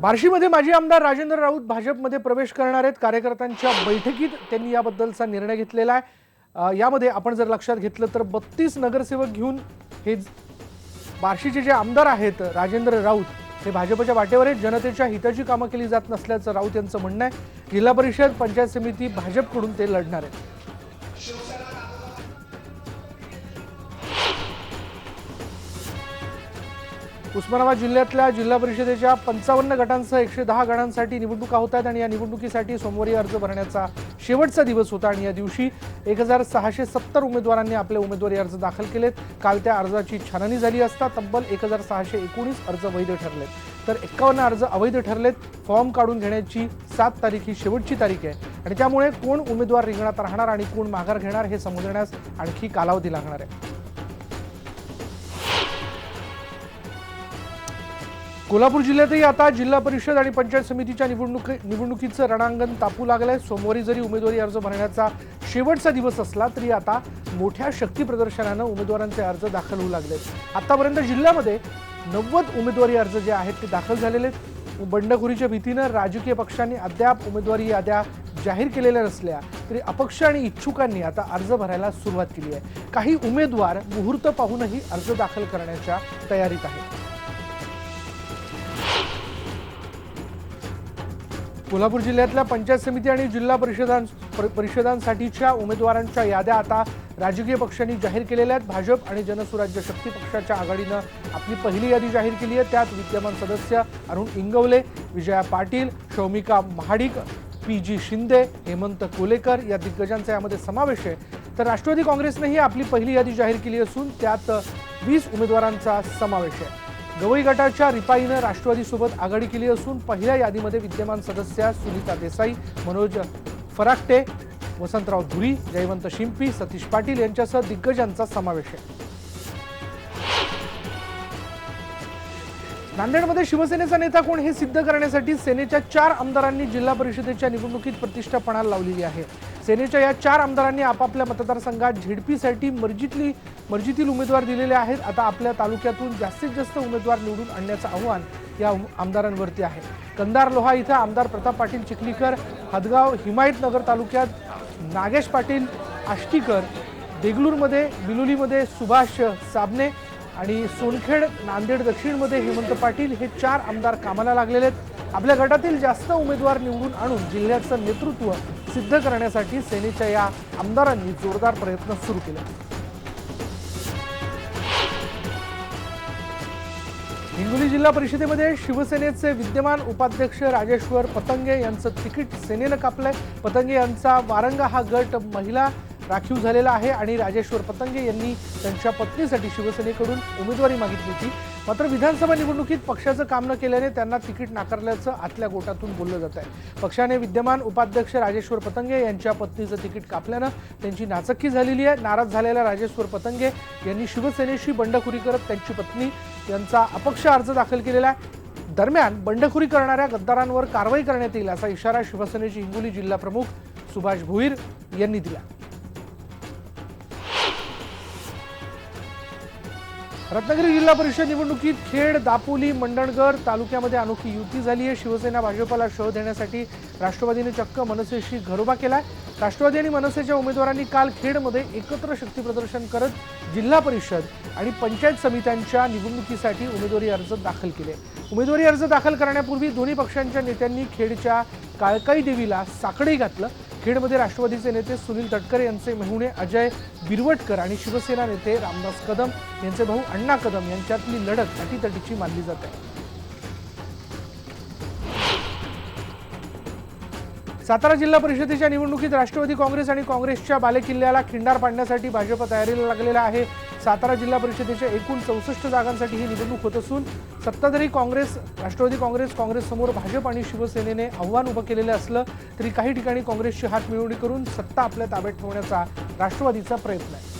बार्शीमध्ये माजी आमदार राजेंद्र राऊत भाजपमध्ये प्रवेश करणार आहेत. कार्यकर्त्यांच्या बैठकीत त्यांनी याबद्दलचा निर्णय घेतलेला आहे. यामध्ये आपण जर लक्षात घेतलं तर बत्तीस नगरसेवक घेऊन हे बार्शीचे जे आमदार आहेत राजेंद्र राऊत हे भाजपच्या वाटेवर आहेत. जनतेच्या हिताची कामं केली जात नसल्याचं राऊत यांचं म्हणणं आहे. जिल्हा परिषद पंचायत समिती भाजपकडून ते लढणार आहेत. उस्मानाबाद जिल्ह्यातल्या जिल्हा परिषदेच्या पंचावन्न गटांसह एकशे दहा गणांसाठी निवडणुका होत आहेत आणि या निवडणुकीसाठी सोमवारी अर्ज भरण्याचा शेवटचा दिवस होता आणि या दिवशी एक हजार सहाशे सत्तर उमेदवारांनी आपले उमेदवारी अर्ज दाखल केलेत. काल त्या अर्जाची छाननी झाली असता तब्बल एक हजार सहाशे एकोणीस अर्ज वैध ठरलेत. तर एक्कावन्न अर्ज अवैध ठरलेत. फॉर्म काढून घेण्याची सात तारीख ही शेवटची तारीख आहे. आणि त्यामुळे कोण उमेदवार रिंगणात राहणार आणि कोण माघार घेणार हे समजण्यास आणखी कालावधी लागणार आहे. कोल्हापूर जिल्ह्यातही आता जिल्हा परिषद आणि पंचायत समितीच्या निवडणुकी निवडणुकीचं रणांगण तापू लागलंय. सोमवारी जरी उमेदवारी अर्ज भरण्याचा शेवटचा दिवस असला तरी आता मोठ्या शक्ती प्रदर्शनानं उमेदवारांचे अर्ज दाखल होऊ लागले आतापर्यंत जिल्ह्यामध्ये नव्वद उमेदवारी अर्ज जे आहेत ते दाखल झालेले आहेत. बंडखोरीच्या भीतीनं राजकीय पक्षांनी अद्याप उमेदवारी याद्या जाहीर केलेल्या नसल्या तरी अपक्ष आणि इच्छुकांनी आता अर्ज भरायला सुरुवात केली आहे. काही उमेदवार मुहूर्त पाहूनही अर्ज दाखल करण्याच्या तयारीत आहेत. कोल्हापूर जिल्ह्यातल्या पंचायत समिती आणि जिल्हा परिषदां परिषदांसाठीच्या उमेदवारांच्या याद्या आता राजकीय पक्षांनी जाहीर केलेल्या आहेत. भाजप आणि जनसुराज्य शक्ती पक्षाच्या आघाडीनं आपली पहिली यादी जाहीर केली आहे. त्यात विद्यमान सदस्य अरुण इंगवले विजया पाटील शौमिका महाडिक पी जी शिंदे हेमंत कोलेकर या दिग्गजांचा यामध्ये समावेश आहे. तर राष्ट्रवादी काँग्रेसनेही आपली पहिली यादी जाहीर केली असून त्यात वीस उमेदवारांचा समावेश आहे. गवई गटाच्या रिपाईनं राष्ट्रवादीसोबत आघाडी केली असून पहिल्या यादीमध्ये विद्यमान सदस्य सुनीता देसाई मनोज फराकटे वसंतराव धुरी जयवंत शिंपी सतीश पाटील यांच्यासह दिग्गजांचा समावेश आहे. नांदेडमध्ये शिवसेनेचा नेता कोण हे सिद्ध करण्यासाठी सेनेच्या चार आमदारांनी जिल्हा परिषदेच्या निवडणुकीत प्रतिष्ठा पणाला लावलेली आहे. सेनेच्या या चार आमदारांनी आपापल्या मतदारसंघात झेडपीसाठी मर्जीतली मर्जीतील उमेदवार दिलेले आहेत. आता आपल्या तालुक्यातून जास्तीत जास्त उमेदवार निवडून आणण्याचं आव्हान या आमदारांवरती आहे. कंदार लोहा इथं आमदार प्रताप पाटील चिखलीकर हदगाव हिमायतनगर तालुक्यात नागेश पाटील आष्टीकर देगलूरमध्ये बिलोलीमध्ये सुभाष साबणे आणि सोनखेड नांदेड दक्षिणमध्ये हेमंत पाटील हे चार आमदार कामाला लागलेले आहेत. आपल्या गटातील जास्त उमेदवार निवडून आणून जिल्ह्याचं नेतृत्व सिद्ध करण्यासाठी सेनेच्या या आमदारांनी जोरदार प्रयत्न सुरू केले. हिंगोली जिल्हा परिषदेमध्ये शिवसेनेचे विद्यमान उपाध्यक्ष राजेश्वर पतंगे यांचं तिकीट सेनेनं कापलंय. पतंगे यांचा वारंगा हा गट महिला राखीव झालेला आहे आणि राजेश्वर पतंगे यांनी त्यांच्या पत्नीसाठी शिवसेनेकडून उमेदवारी मागितली होती. मात्र विधानसभा निवडणुकीत पक्षाचं काम न केल्याने त्यांना तिकीट नाकारल्याचं आतल्या गोटातून बोललं जात आहे पक्षाने विद्यमान उपाध्यक्ष राजेश्वर पतंगे यांच्या पत्नीचं तिकीट कापल्यानं त्यांची नाचक्की झालेली आहे. नाराज झालेल्या राजेश्वर पतंगे यांनी शिवसेनेशी बंडखोरी करत त्यांची पत्नी यांचा अपक्ष अर्ज दाखल केलेला आहे. दरम्यान बंडखोरी करणाऱ्या गद्दारांवर कारवाई करण्यात येईल असा इशारा शिवसेनेचे हिंगोली जिल्हा प्रमुख सुभाष भोईर यांनी दिला. रत्नागिरी जिल्हा परिषद निवडणुकीत खेड दापोली मंडणगड तालुक्यामध्ये अनोखी युती झाली आहे. शिवसेना भाजपला शह देण्यासाठी राष्ट्रवादीने चक्क मनसेशी घरोबा केलाय. राष्ट्रवादी आणि मनसेच्या उमेदवारांनी काल खेडमध्ये एकत्र शक्ती प्रदर्शन करत जिल्हा परिषद आणि पंचायत समित्यांच्या निवडणुकीसाठी उमेदवारी अर्ज दाखल केले. उमेदवारी अर्ज दाखल करण्यापूर्वी दोन्ही पक्षांच्या नेत्यांनी खेडच्या काळकाई देवीला साकडे घातलं. खेडमध्ये राष्ट्रवादीचे नेते सुनील तटकरे यांचे मेहुणे अजय बिरवटकर आणि शिवसेना नेते रामदास कदम यांचे भाऊ अण्णा कदम यांच्यातली लढत अटीतटीची मानली जाते. सातारा जिल्हा परिषदेच्या निवडणुकीत राष्ट्रवादी काँग्रेस आणि काँग्रेसच्या बालेकिल्ल्याला खिंडार पाडण्यासाठी भाजप तयारीला लागलेला आहे. सातारा जिल्हा परिषदेच्या एकूण चौसष्ट जागांसाठी ही निवडणूक होत असून सत्ताधारी काँग्रेस राष्ट्रवादी काँग्रेस काँग्रेससमोर भाजप आणि शिवसेनेने आव्हान उभं केलेलं असलं तरी काही ठिकाणी काँग्रेसची हातमिळवणी करून सत्ता आपल्या ताब्यात ठेवण्याचा राष्ट्रवादीचा प्रयत्न आहे.